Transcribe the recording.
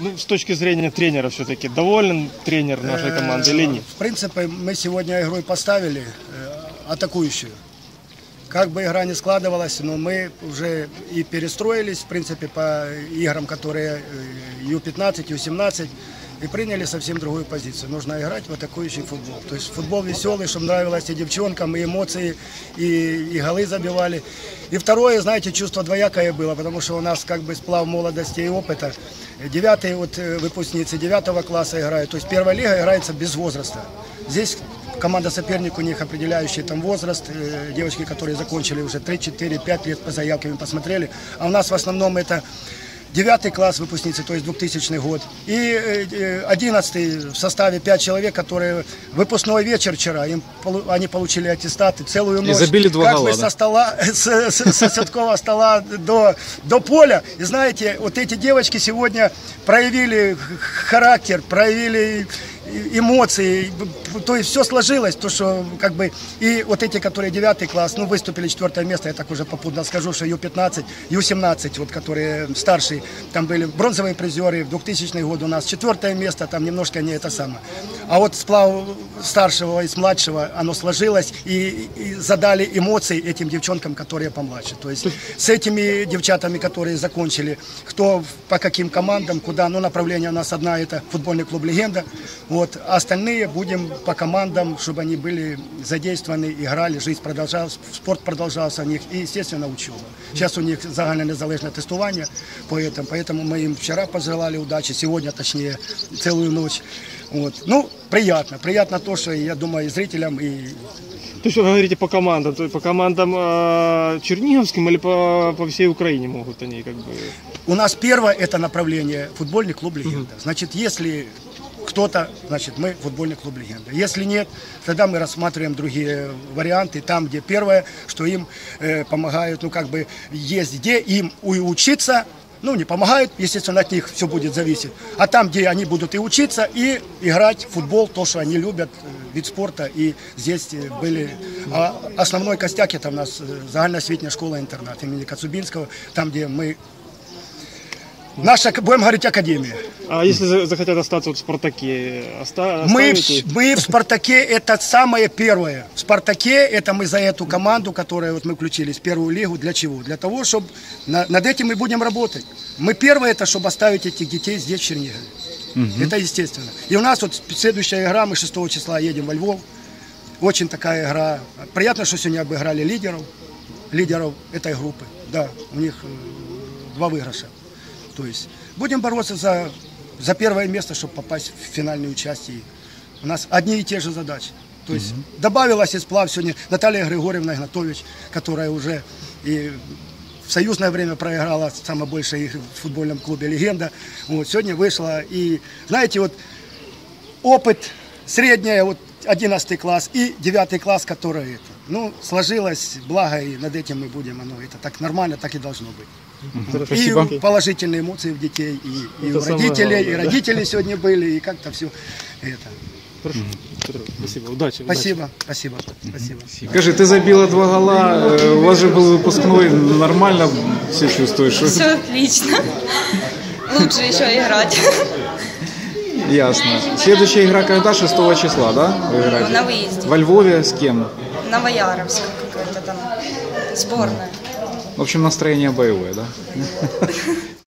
Ну, с точки зрения тренера все-таки, доволен тренер нашей команды или э, нет? В принципе, мы сегодня игрой поставили атакующую. Как бы игра не складывалась, но мы уже и перестроились, в принципе, по играм, которые э, Ю-15, Ю-17, и приняли совсем другую позицию. Нужно играть в атакующий футбол. То есть футбол веселый, чтобы нравилось и девчонкам, и эмоции, и, и голы забивали. И второе, знаете, чувство двоякое было, потому что у нас как бы сплав молодости и опыта. Девятые вот э, выпускницы девятого класса играют. То есть первая лига играется без возраста. Здесь команда соперник у них определяющий там возраст. Э, Девочки, которые закончили уже 3, 4, 5 лет по заявкам мы посмотрели. А у нас в основном это девятый класс выпускницы, то есть 2000 год, и одиннадцатый в составе пять человек, которые выпускной вечер вчера, им, они получили аттестаты целую ночь. забили два как гола, бы да? со стола, с, с- со Садкова стола до, до поля. И знаете, вот эти девочки сегодня проявили характер, проявили и- эмоции, то есть все сложилось, то что как бы и вот эти, которые девятый класс, ну выступили четвертое место, я так уже попутно скажу, что Ю-15, Ю-17, вот которые старшие, там были бронзовые призеры, в 2000 год у нас четвертое место, там немножко не это самое. А вот сплав старшего и младшего, оно сложилось и, и задали эмоции этим девчонкам, которые помладше. То есть с этими девчатами, которые закончили, кто по каким командам, куда, ну направление у нас одна, это футбольный клуб «Легенда», вот, а остальные будем по командам, чтобы они были задействованы, играли, жизнь продолжалась, спорт продолжался у них и, естественно, учеба. Сейчас у них загальне незалежне тестування, поэтому, поэтому мы им вчера пожелали удачи, сегодня, точнее, целую ночь. Вот. Ну, приятно, приятно то, что, я думаю, и зрителям, и То есть вы говорите по командам, то есть по командам э, черниговским или по, по всей Украине могут они как бы... У нас первое это направление футбольный клуб «Легенда». Значит, если кто-то, значит, мы футбольный клуб «Легенда». Если нет, тогда мы рассматриваем другие варианты. Там, где первое, что им э, помогают, ну, как бы, есть где им и учиться, ну, не помогают, естественно, от них все будет зависеть. А там, где они будут и учиться, и играть в футбол, то, что они любят, э, вид спорта. И здесь э, были... А основной костяк это у нас э, загальноосвітня школа-интернат имени Коцубинского, там, где мы Наша, будем говорить, академия. А если за- захотят остаться вот в Спартаке, оста- Мы, в- мы в «Спартаке» это самое первое. В «Спартаке» это мы за эту команду, которую вот мы включились в первую лигу. Для чего? Для того, чтобы над этим мы будем работать. Мы первое это, чтобы оставить этих детей здесь, в Чернигове. Это естественно. И у нас вот следующая игра, мы 6 числа едем во Львов. Очень такая игра. Приятно, что сегодня обыграли лидеров. Лидеров этой группы. Да, у них э, два выигрыша. То есть будем бороться за, за первое место, чтобы попасть в финальную часть. И у нас одни и те же задачи. То есть добавилась из сплав сегодня Наталья Григорьевна Игнатович, которая уже и в союзное время проиграла самое большее их в футбольном клубе «Легенда». Вот, сегодня вышла и, знаете, вот опыт средняя, вот 11 класс и 9 класс, который это. Ну, сложилось, благо, и над этим мы будем, оно это так нормально, так и должно быть. Спасибо. И положительные эмоции у детей, и, и у родителей, и главное, да. родители сегодня были, и как-то все это. Хорошо. Спасибо, удачи. удачи. Спасибо, спасибо, спасибо. Скажи, ты забила два гола, э, у вас же был выпускной, нормально все чувствуешь? Все отлично. Лучше еще играть. Ясно. Следующая игра когда? 6 числа, да? Вы играете? На выезде. Во Львове с кем? Новояровск какая-то там сборная. В общем, настроение боевое, да?